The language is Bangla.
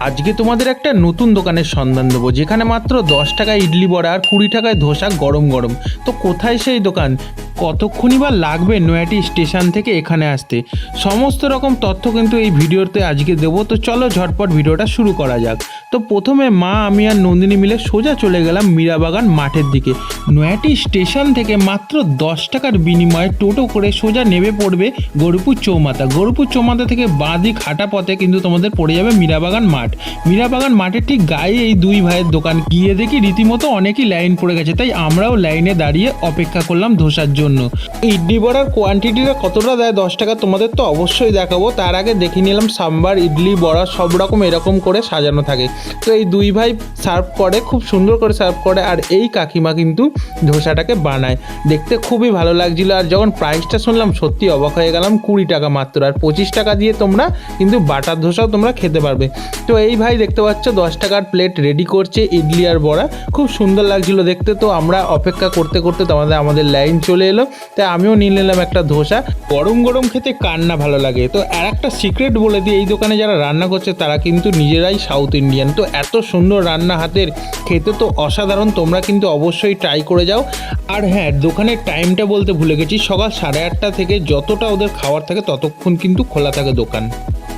আজকে তোমাদের একটা নতুন দোকানের সন্ধান দেবো, যেখানে মাত্র দশ টাকায় ইডলি বড়া আর কুড়ি টাকায় ধোসা গরম গরম। তো কোথায় সেই দোকান? কতক্ষণই বা লাগবে নয়াটি স্টেশন থেকে এখানে আসতে? সমস্ত রকম তথ্য কিন্তু এই ভিডিওতে আজকে দেবো। তো চলো ঝটপট ভিডিওটা শুরু করা যাক। তো প্রথমে মা, আমি আর নন্দিনী মিলে সোজা চলে গেলাম মীরাবাগান মাঠের দিকে। নয়াটি স্টেশন থেকে মাত্র দশ টাকার বিনিময়ে টোটো করে সোজা নেমে পড়বে গরুপুর চৌমাথা। গরুপুর চৌমাথা থেকে বাঁদিক হাঁটা পথে কিন্তু তোমাদের পড়ে যাবে মীরাবাগান মাঠ। মীরাবাগান মাঠের ঠিক গায়ে এই দুই ভাইয়ের দোকান। গিয়ে দেখি রীতিমতো অনেকই লাইন পড়ে গেছে, তাই আমরাও লাইনে দাঁড়িয়ে অপেক্ষা করলাম ধোসার জন্য। ইডলি বড়ার কোয়ান্টিটিটা কতটা দেয়? দশ টাকা তোমাদের তো অবশ্যই দেখাবো। তার আগে দেখে নিলাম, সাম্বার, ইডলি, বড়া সব রকম এরকম করে সাজানো থাকে। তো এই দুই ভাই সার্ভ করে, খুব সুন্দর করে সার্ভ করে, আর এই কাকিমা কিন্তু ধোসাটাকে বানায়। দেখতে খুবই ভালো লাগছিল, আর যখন প্রাইসটা শুনলাম, সত্যি অবাক হয়ে গেলাম, কুড়ি টাকা মাত্র। আর পঁচিশ টাকা দিয়ে তোমরা কিন্তু বাটার ধোসাও তোমরা খেতে পারবে। তো এই ভাই দেখতে পাচ্ছ, দশ টাকার প্লেট রেডি করছে ইডলি আর বড়া। খুব সুন্দর লাগছিল দেখতে, তো আমরা অপেক্ষা করতে করতে তোমাদের, আমাদের লাইন চলে এলো। তাই আমিও নিয়ে নিলাম একটা ধোসা। গরম গরম খেতে কার না ভালো লাগে? তো আর একটা সিক্রেট বলে দিই, এই দোকানে যারা রান্না করছে তারা কিন্তু নিজেরাই সাউথ ইন্ডিয়ান তো এত সুন্দর রান্না হাতের, খেতে তো অসাধারণ, তোমরা কিন্তু অবশ্যই ট্রাই করে যাও। আর হ্যাঁ দোকানের টাইমটা বলতে ভুলে গেছি, সকাল সাড়ে আটটা থেকে যতটা ওদের খাবার থাকে ততক্ষণ কিন্তু খোলা থাকে দোকান।